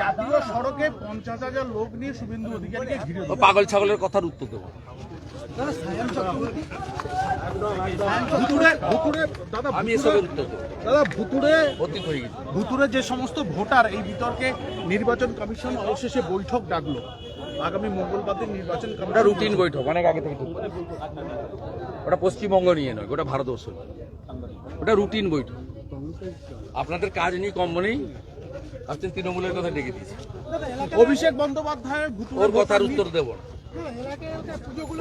জাতীয় সড়কে পঞ্চাশ হাজার লোক নিয়ে শুভেন্দু অধিকারীকে ঘিরে পাগল ছাগলের কথার উত্তর দেবো। ভুতুরে ভুতুরে দাদা আমি ভুতুরে- এসবের উত্তর দেবো। দাদা ভুতুরে অতীত হয়ে গেছে। ভুতুরে যে সমস্ত ভোটার এই বিতর্কে নির্বাচন কমিশন অবশেষে বৈঠক ডাকলো। আগামী মঙ্গলবার দিন নির্বাচন কমিশন রুটিন বৈঠক অনেক আগে থেকে ওটা পশ্চিমবঙ্গ নিয়ে নয় ওটা ভারতবর্ষ ওটা রুটিন বৈঠক। আপনাদের কাজ নেই কম নেই। ভাবছেন তৃণমূলের কথা ডেকে দিয়েছে। অভিষেক বন্দ্যোপাধ্যায় ওর কথার উত্তর দেব না।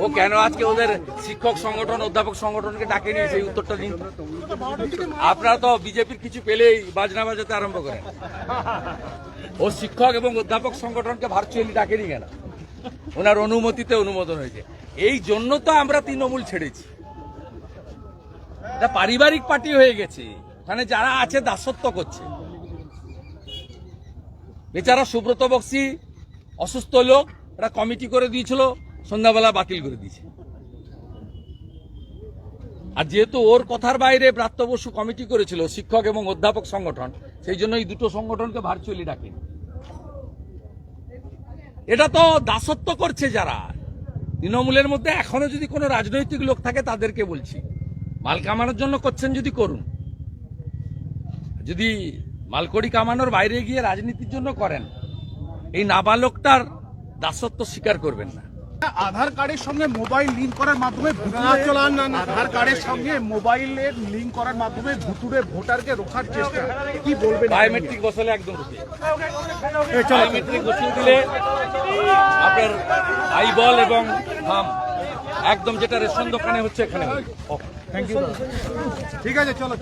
ও কেন আজকে ওদের শিক্ষক সংগঠন অধ্যাপক সংগঠনকে ডাকে নিয়ে সেই উত্তরটা দিন আপনারা তো বিজেপির কিছু পেলেই বাজনা বাজাতে আরম্ভ করেন। ও শিক্ষক এবং অধ্যাপক সংগঠনকে ভার্চুয়ালি ডাকেনি কেন? ওনার অনুমতিতে অনুমোদন হয়েছে। এই জন্য তো আমরা তৃণমূল ছেড়েছি। এটা পারিবারিক পার্টি হয়ে গেছে। ওখানে যারা আছে দাসত্ব করছে। বেচারা সুব্রত বক্সি অসুস্থ লোক একটা কমিটি করে দিয়েছিল, সন্ধ্যাবেলা বাতিল করে দিয়েছে। আর যেহেতু ওর কথার বাইরে ব্রাত্য বসু কমিটি করেছিল, শিক্ষক এবং অধ্যাপক সংগঠন, সেই জন্য এই দুটো সংগঠনকে ভার্চুয়ালি ডাকেন এটা তো দাসত্ব করছে যারা। তৃণমূলের মধ্যে এখনও যদি কোনো রাজনৈতিক লোক থাকে, তাদেরকে বলছি। মাল কামানোর জন্য করছেন যদি করুন। যদি মালকড়ি কামানোর বাইরে গিয়ে রাজনীতির জন্য করেন। এই নাবালকটার দাসত্ব স্বীকার করবেন না। আধার কার্ডের সঙ্গে মোবাইল লিংক করার মাধ্যমে আধার কার্ডের সঙ্গে মোবাইলের লিংক করার মাধ্যমে ভুতুরে ভোটারকে রোখার চেষ্টা। কি বলবেন? বায়োমেট্রিক বসালে একদম বায়োমেট্রিক বসিয়ে দিলে আপনার আইবল এবং থাম একদম যেটা রেশন দোকানে হচ্ছে এখানে থ্যাংক ইউ ঠিক আছে চলো।